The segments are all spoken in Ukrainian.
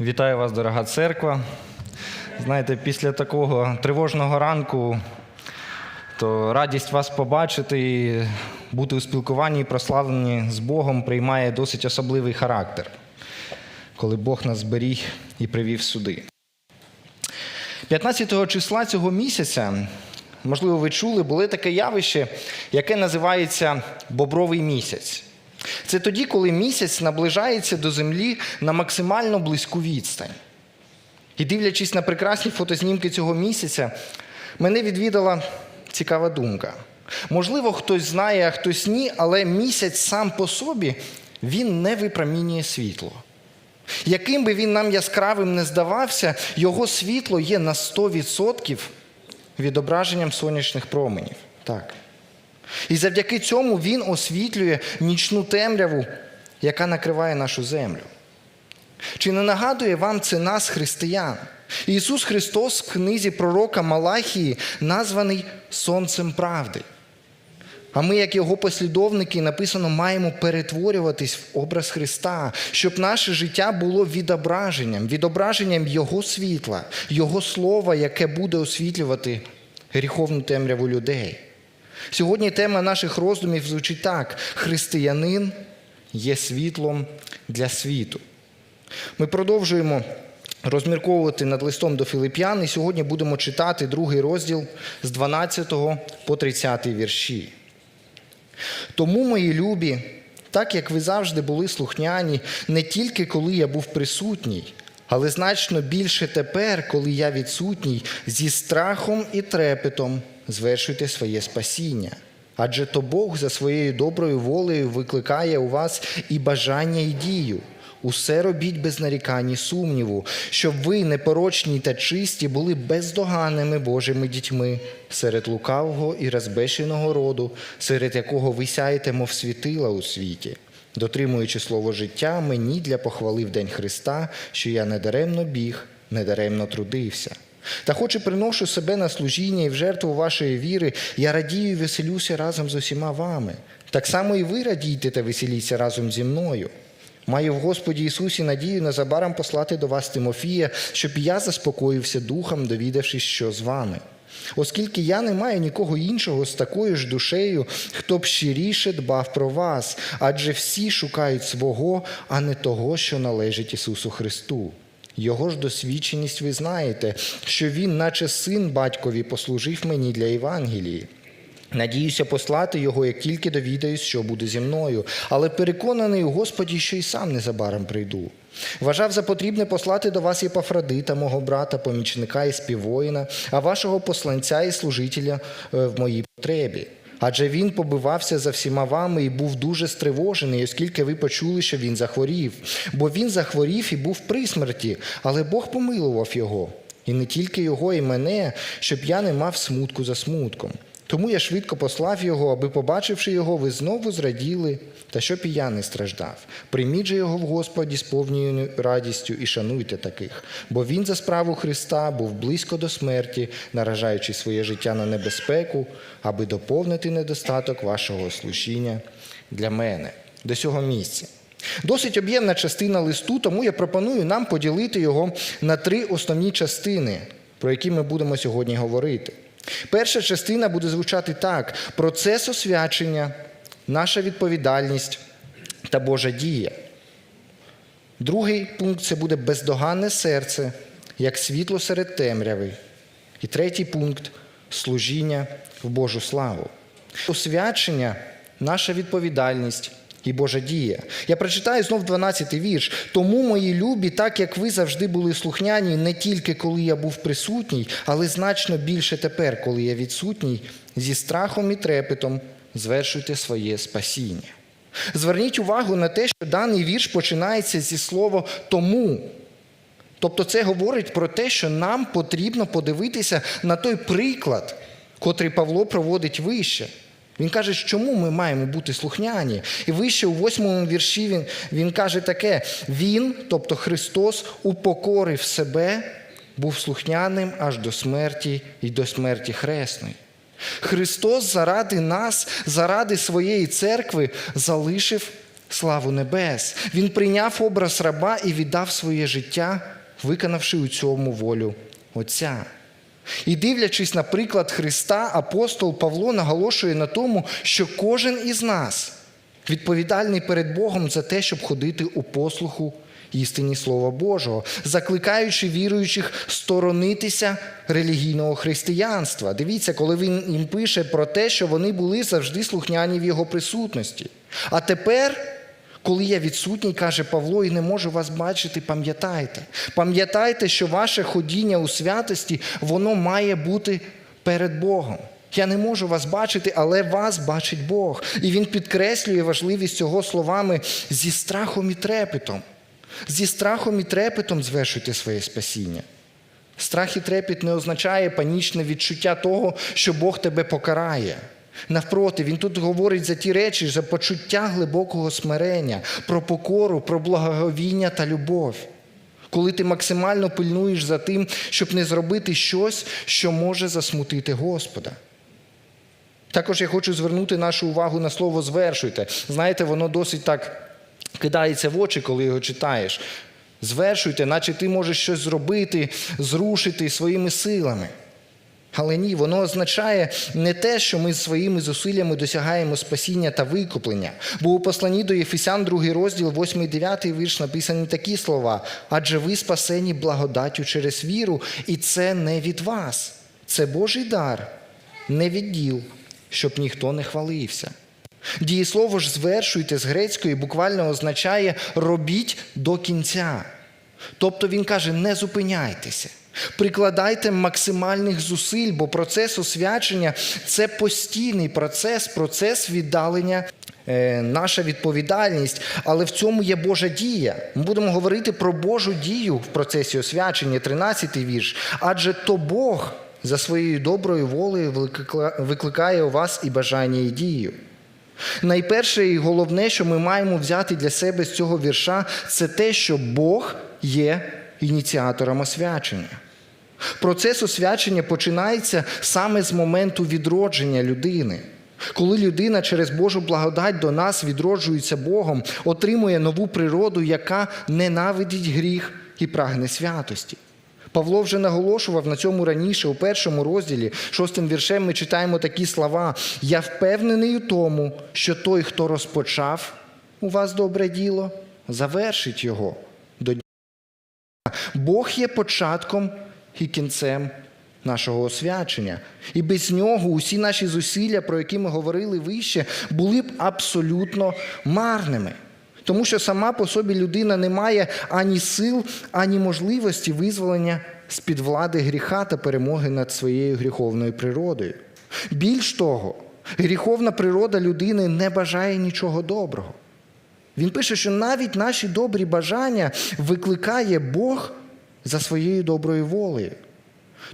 Вітаю вас, дорога церква. Знаєте, після такого тривожного ранку, то радість вас побачити і бути у спілкуванні і прославленні з Богом приймає досить особливий характер, коли Бог нас зберіг і привів сюди. 15 числа цього місяця, можливо, ви чули, було таке явище, яке називається Бобровий місяць. Це тоді, коли місяць наближається до землі на максимально близьку відстань. І дивлячись на прекрасні фотознімки цього місяця, мене відвідала цікава думка. Можливо, хтось знає, а хтось ні, але місяць сам по собі він не випромінює світло. Яким би він нам яскравим не здавався, його світло є на 100% відображенням сонячних променів. Так. І завдяки цьому він освітлює нічну темряву, яка накриває нашу землю. Чи не нагадує вам це нас, християн? Ісус Христос в книзі пророка Малахії названий Сонцем правди. А ми, як його послідовники, написано, маємо перетворюватись в образ Христа, щоб наше життя було відображенням, відображенням Його світла, Його слова, яке буде освітлювати гріховну темряву людей. Сьогодні тема наших роздумів звучить так: християнин є світлом для світу. Ми продовжуємо розмірковувати над листом до Філип'ян, і сьогодні будемо читати другий розділ з 12 по 30 вірші. Тому, мої любі, так як ви завжди були слухняні, не тільки коли я був присутній, але значно більше тепер, коли я відсутній, зі страхом і трепетом звершуйте своє спасіння. Адже то Бог за своєю доброю волею викликає у вас і бажання, і дію. Усе робіть без нарікань і сумніву, щоб ви, непорочні та чисті, були бездоганними Божими дітьми серед лукавого і розбещеного роду, серед якого ви сяєте, мов світила у світі, дотримуючи слово життя мені для похвали в день Христа, що я недаремно біг, недаремно трудився. Та хоч і приношу себе на служіння і в жертву вашої віри, я радію і веселюся разом з усіма вами. Так само і ви радійте та веселіться разом зі мною. Маю в Господі Ісусі надію незабаром послати до вас Тимофія, щоб я заспокоївся духом, довідавшись, що з вами. Оскільки я не маю нікого іншого з такою ж душею, хто б щиріше дбав про вас, адже всі шукають свого, а не того, що належить Ісусу Христу. Його ж досвідченість ви знаєте, що він, наче син батькові, послужив мені для Євангелії. Надіюся послати його, як тільки довідаюсь, що буде зі мною, але переконаний у Господі, що й сам незабаром прийду. Вважав за потрібне послати до вас Єпафродита, мого брата, помічника і співвоїна, а вашого посланця і служителя е, в моїй потребі. Адже він побивався за всіма вами і був дуже стривожений, оскільки ви почули, що він захворів. Бо він захворів і був при смерті, але Бог помилував його. І не тільки його, і мене, щоб я не мав смутку за смутком. Тому я швидко послав його, аби, побачивши його, ви знову зраділи, та щоб і я не страждав. Прийміть же його в Господі з повною радістю і шануйте таких, бо він за справу Христа був близько до смерті, наражаючи своє життя на небезпеку, аби доповнити недостаток вашого служіння для мене до цього місця. Досить об'ємна частина листу, тому я пропоную нам поділити його на три основні частини, про які ми будемо сьогодні говорити. Перша частина буде звучати так: процес освячення, наша відповідальність та Божа дія. Другий пункт це буде бездоганне серце, як світло серед темряви. І третій пункт служіння в Божу славу. Освячення, наша відповідальність і Божа дія. Я прочитаю знов 12-й вірш. Тому, мої любі, так як ви завжди були слухняні, не тільки коли я був присутній, але значно більше тепер, коли я відсутній, зі страхом і трепетом звершуйте своє спасіння. Зверніть увагу на те, що даний вірш починається зі слова тому. Тобто це говорить про те, що нам потрібно подивитися на той приклад, котрий Павло проводить вище. Він каже, чому ми маємо бути слухняні. І вище у восьмому вірші він, він каже таке: Він, тобто Христос, упокорив себе, був слухняним аж до смерті і до смерті хресної. Христос заради нас, заради своєї церкви залишив славу небес. Він прийняв образ раба і віддав своє життя, виконавши у цьому волю Отця. І дивлячись на приклад Христа, апостол Павло наголошує на тому, що кожен із нас відповідальний перед Богом за те, щоб ходити у послуху істині Слова Божого, закликаючи віруючих сторонитися релігійного християнства. Дивіться, коли він їм пише про те, що вони були завжди слухняні в його присутності. А тепер. Коли я відсутній, каже Павло, і не можу вас бачити, пам'ятайте. Пам'ятайте, що ваше ходіння у святості, воно має бути перед Богом. Я не можу вас бачити, але вас бачить Бог. І він підкреслює важливість цього словами зі страхом і трепетом. Зі страхом і трепетом звершуйте своє спасіння. Страх і трепет не означає панічне відчуття того, що Бог тебе покарає. Навпроти, він тут говорить за ті речі, за почуття глибокого смирення, про покору, про благоговіння та любов. Коли ти максимально пильнуєш за тим, щоб не зробити щось, що може засмутити Господа. Також я хочу звернути нашу увагу на слово звершуйте. Знаєте, воно досить так кидається в очі, коли його читаєш. Звершуйте, наче ти можеш щось зробити, зрушити своїми силами. Але ні, воно означає не те, що ми своїми зусиллями досягаємо спасіння та викуплення. Бо у посланні до Єфесян, 2 розділ, 8 і 9 вірш написані такі слова: адже ви спасені благодаттю через віру, і це не від вас. Це Божий дар, не від діл, щоб ніхто не хвалився. Дієслово ж звершуйте з грецької буквально означає робіть до кінця. Тобто він каже, не зупиняйтеся. Прикладайте максимальних зусиль, бо процес освячення це постійний процес, процес віддалення, е, наша відповідальність, але в цьому є Божа дія. Ми будемо говорити про Божу дію в процесі освячення, 13-й вірш. Адже то Бог за своєю доброю волею викликає у вас і бажання, і дію. Найперше і головне, що ми маємо взяти для себе з цього вірша, це те, що Бог є ініціатором освячення. Процес освячення починається саме з моменту відродження людини. Коли людина через Божу благодать до нас відроджується Богом, отримує нову природу, яка ненавидить гріх і прагне святості. Павло вже наголошував на цьому раніше, у першому розділі, шостим віршем, ми читаємо такі слова: Я впевнений у тому, що той, хто розпочав у вас добре діло, завершить його до дня. Бог є початком і кінцем нашого освячення. І без нього усі наші зусилля, про які ми говорили вище, були б абсолютно марними. Тому що сама по собі людина не має ані сил, ані можливості визволення з-під влади гріха та перемоги над своєю гріховною природою. Більш того, гріховна природа людини не бажає нічого доброго. Він пише, що навіть наші добрі бажання викликає Бог за своєю доброю волею.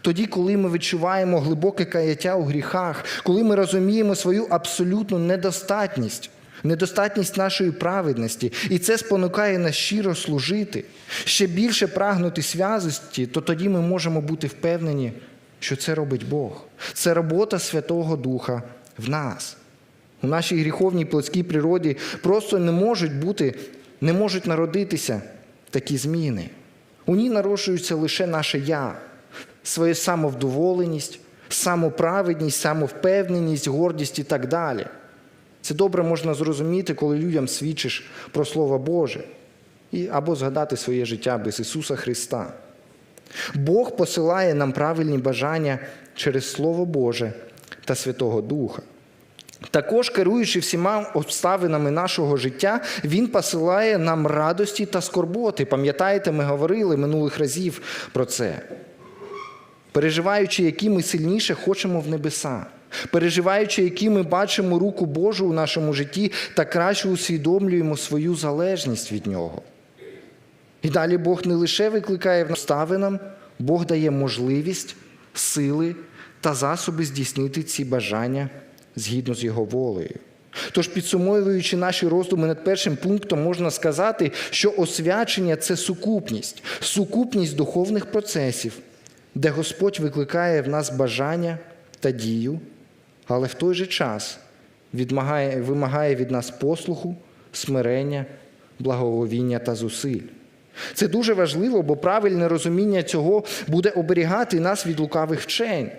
Тоді, коли ми відчуваємо глибоке каяття у гріхах, коли ми розуміємо свою абсолютну недостатність, недостатність нашої праведності, і це спонукає нас щиро служити, ще більше прагнути связості, то тоді ми можемо бути впевнені, що це робить Бог. Це робота Святого Духа в нас. У нашій гріховній плотській природі просто не можуть бути, не можуть народитися такі зміни. У ній народжується лише наше я, своя самовдоволеність, самоправедність, самовпевненість, гордість і так далі. Це добре можна зрозуміти, коли людям свідчиш про Слово Боже і, або згадати своє життя без Ісуса Христа. Бог посилає нам правильні бажання через Слово Боже та Святого Духа. Також, керуючи всіма обставинами нашого життя, Він посилає нам радості та скорботи. Пам'ятаєте, ми говорили минулих разів про це. Переживаючи, які ми сильніше хочемо в небеса, переживаючи, які ми бачимо руку Божу у нашому житті та краще усвідомлюємо свою залежність від Нього. І далі Бог не лише викликає обставинам, Бог дає можливість, сили та засоби здійснити ці бажання згідно з його волею. Тож, підсумовуючи наші роздуми над першим пунктом, можна сказати, що освячення це сукупність, сукупність духовних процесів, де Господь викликає в нас бажання та дію, але в той же час відмагає, вимагає від нас послуху смирення, благоговіння та зусиль. Це дуже важливо, бо правильне розуміння цього буде оберігати нас від лукавих вчень.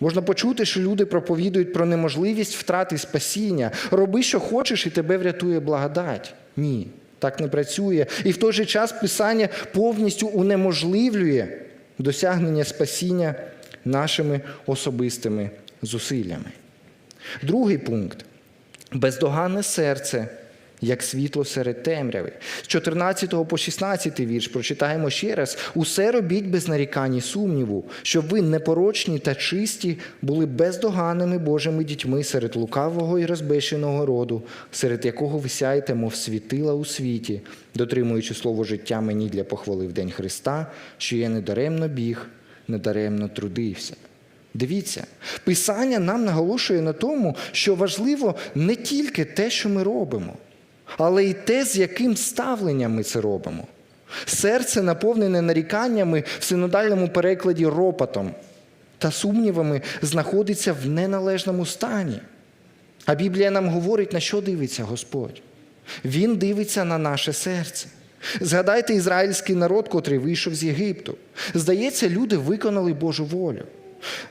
Можна почути, що люди проповідують про неможливість втрати спасіння. Роби, що хочеш, і тебе врятує благодать. Ні, так не працює. І в той же час Писання повністю унеможливлює досягнення спасіння нашими особистими зусиллями. Другий пункт бездоганне серце, як світло серед темряви. З 14 по 16 вірш прочитаємо ще раз: усе робіть без нарікань і сумніву, щоб ви непорочні та чисті були бездоганними Божими дітьми серед лукавого і розбещеного роду, серед якого ви сяєте, мов світила у світі, дотримуючи слово життя мені для похвали в день Христа, що я недаремно біг, недаремно трудився. Дивіться, Писання нам наголошує на тому, що важливо не тільки те, що ми робимо, але й те, з яким ставленням ми це робимо. Серце, наповнене наріканнями в синодальному перекладі ропотом та сумнівами, знаходиться в неналежному стані. А Біблія нам говорить, на що дивиться Господь. Він дивиться на наше серце. Згадайте ізраїльський народ, котрий вийшов з Єгипту. Здається, люди виконали Божу волю.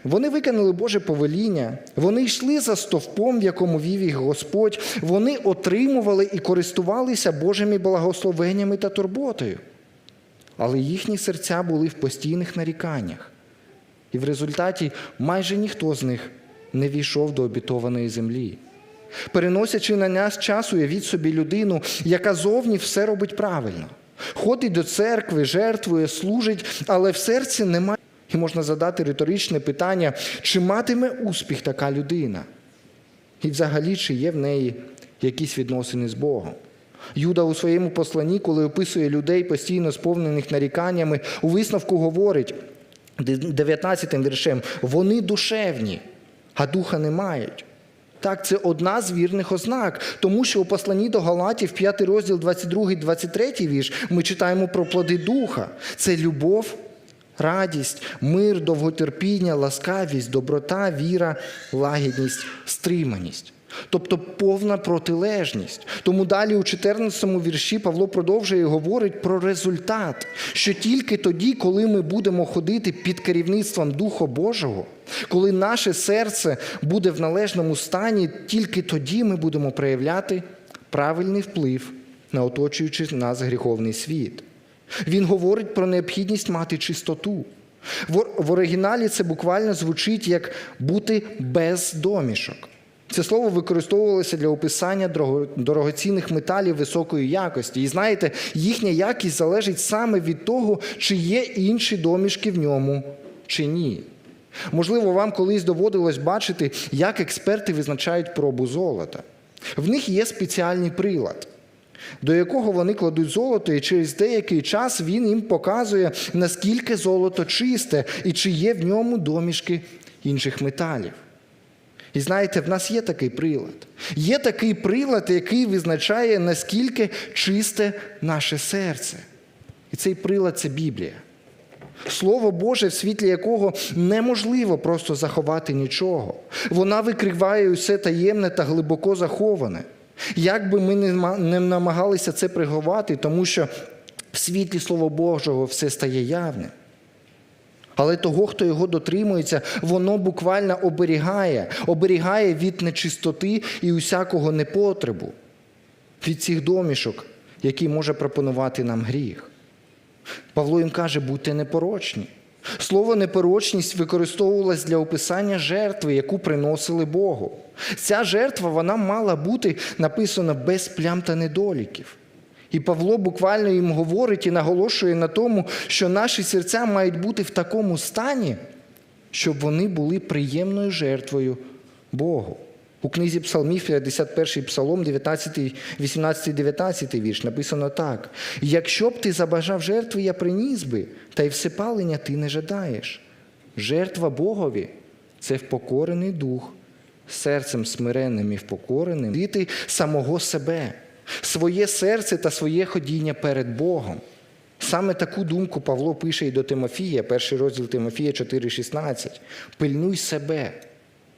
Вони виконали Боже повеління, вони йшли за стовпом, в якому вів їх Господь, вони отримували і користувалися Божими благословеннями та турботою. Але їхні серця були в постійних наріканнях. І в результаті майже ніхто з них не війшов до обітованої землі. Переносячи на нас час, уявіть собі людину, яка зовні все робить правильно. Ходить до церкви, жертвує, служить, але в серці немає. І можна задати риторичне питання, чи матиме успіх така людина? І взагалі, чи є в неї якісь відносини з Богом? Юда у своєму посланні, коли описує людей, постійно сповнених наріканнями, у висновку говорить 19 віршем: вони душевні, а духа не мають. Так, це одна з вірних ознак, тому що у посланні до Галатів, 5 розділ, 22-23 вірш, ми читаємо про плоди духа. Це любов, радість, мир, довготерпіння, ласкавість, доброта, віра, лагідність, стриманість. Тобто повна протилежність. Тому далі у 14 вірші Павло продовжує і говорить про результат, що тільки тоді, коли ми будемо ходити під керівництвом Духа Божого, коли наше серце буде в належному стані, тільки тоді ми будемо проявляти правильний вплив на оточуючий нас гріховний світ. Він говорить про необхідність мати чистоту. В оригіналі це буквально звучить як бути без домішок. Це слово використовувалося для описання дорогоцінних металів високої якості. І знаєте, їхня якість залежить саме від того, чи є інші домішки в ньому, чи ні. Можливо, вам колись доводилось бачити, як експерти визначають пробу золота. В них є спеціальний прилад, до якого вони кладуть золото, і через деякий час він їм показує, наскільки золото чисте і чи є в ньому домішки інших металів. І знаєте, в нас є такий прилад. Є такий прилад, який визначає, наскільки чисте наше серце. І цей прилад це Біблія. Слово Боже, в світлі якого неможливо просто заховати нічого. Вона викриває усе таємне та глибоко заховане. Як би ми не намагалися це приховати, тому що в світлі Слова Божого все стає явним. Але того, хто його дотримується, воно буквально оберігає, оберігає від нечистоти і усякого непотребу, від цих домішок, які може пропонувати нам гріх. Павло їм каже, будьте непорочні. Слово непорочність використовувалось для описання жертви, яку приносили Богу. Ця жертва вона мала бути написана без плям та недоліків. І Павло буквально їм говорить і наголошує на тому, що наші серця мають бути в такому стані, щоб вони були приємною жертвою Богу. У книзі Псалмів, 51 псалом, 19, 18, 19 вірш, написано так: якщо б ти забажав жертви, я приніс би, та й всепалення ти не жадаєш. Жертва Богові це впокорений дух, серцем смиренним і впокореним, діти самого себе своє серце та своє ходіння перед Богом. Саме таку думку Павло пише і до Тимофія, перший розділ Тимофія 4,16. Пильнуй себе,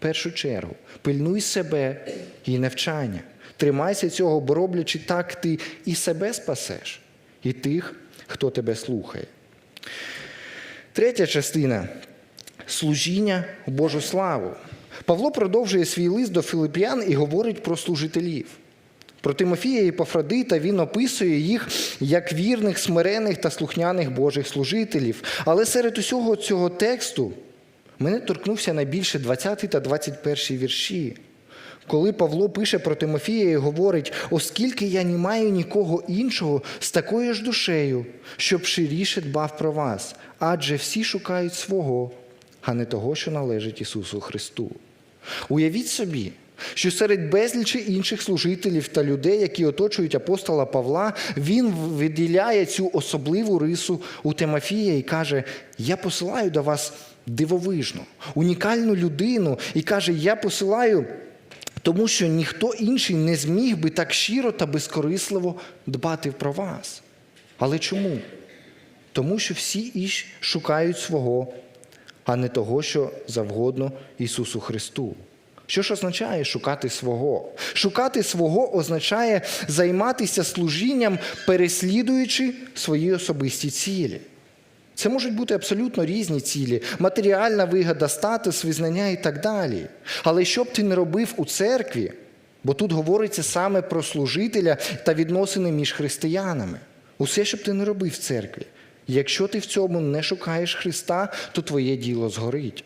першу чергу, пильнуй себе і навчання. Тримайся цього, бо роблячи так, ти і себе спасеш, і тих, хто тебе слухає. Третя частина служіння Божу славу. Павло продовжує свій лист до філип'ян і говорить про служителів. Про Тимофія і Пафродита він описує їх як вірних, смирених та слухняних Божих служителів. Але серед усього цього тексту мене торкнувся найбільше 20 та 21 вірші. Коли Павло пише про Тимофія і говорить, оскільки я не маю нікого іншого з такою ж душею, щоб ширіше дбав про вас, адже всі шукають свого, а не того, що належить Ісусу Христу. Уявіть собі, що серед безлічі інших служителів та людей, які оточують апостола Павла, він виділяє цю особливу рису у Тимофія і каже: Я посилаю до вас дивовижну, унікальну людину, і каже: Я посилаю. Тому що ніхто інший не зміг би так щиро та безкорисливо дбати про вас. Але чому? Тому що всі іщ шукають свого, а не того, що завгодно Ісусу Христу. Що ж означає шукати свого? Шукати свого означає займатися служінням, переслідуючи свої особисті цілі. Це можуть бути абсолютно різні цілі, матеріальна вигода, статус, визнання і так далі. Але що б ти не робив у церкві, бо тут говориться саме про служителя та відносини між християнами. Усе, що б ти не робив в церкві. Якщо ти в цьому не шукаєш Христа, то твоє діло згорить.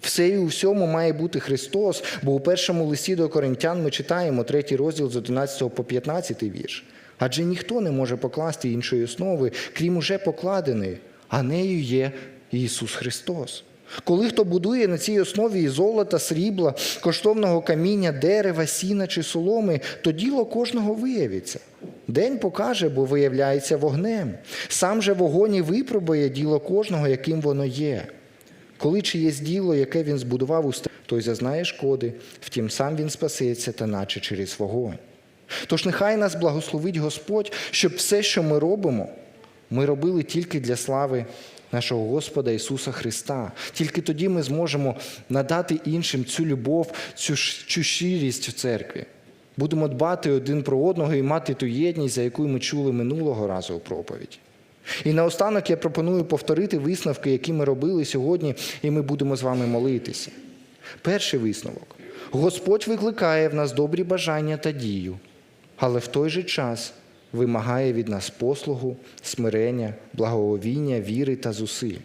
Все і у всьому має бути Христос, бо у першому листі до Коринтян ми читаємо третій розділ з 11 по 15 вірш. Адже ніхто не може покласти іншої основи, крім уже покладеної, а нею є Ісус Христос. Коли хто будує на цій основі золота, срібла, коштовного каміння, дерева, сіна чи соломи, то діло кожного виявиться. День покаже, бо виявляється вогнем. Сам же вогонь і випробує діло кожного, яким воно є. Коли чиєсь діло, яке він збудував, уста- той зазнає шкоди, втім сам він спасеться, та наче через вогонь. Тож нехай нас благословить Господь, щоб все, що ми робимо, ми робили тільки для слави нашого Господа Ісуса Христа. Тільки тоді ми зможемо надати іншим цю любов, цю, цю щирість в церкві. Будемо дбати один про одного і мати ту єдність, за яку ми чули минулого разу у проповіді. І наостанок я пропоную повторити висновки, які ми робили сьогодні, і ми будемо з вами молитися. Перший висновок: Господь викликає в нас добрі бажання та дію, але в той же час вимагає від нас послугу, смирення, благовіння, віри та зусиль.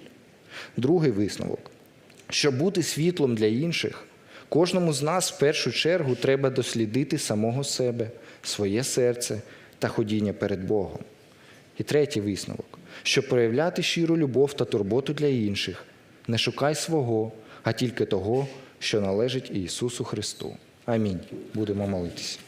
Другий висновок: щоб бути світлом для інших, кожному з нас в першу чергу треба дослідити самого себе, своє серце та ходіння перед Богом. І третій висновок: щоб проявляти щиру любов та турботу для інших, не шукай свого, а тільки того, що належить Ісусу Христу. Амінь. Будемо молитися.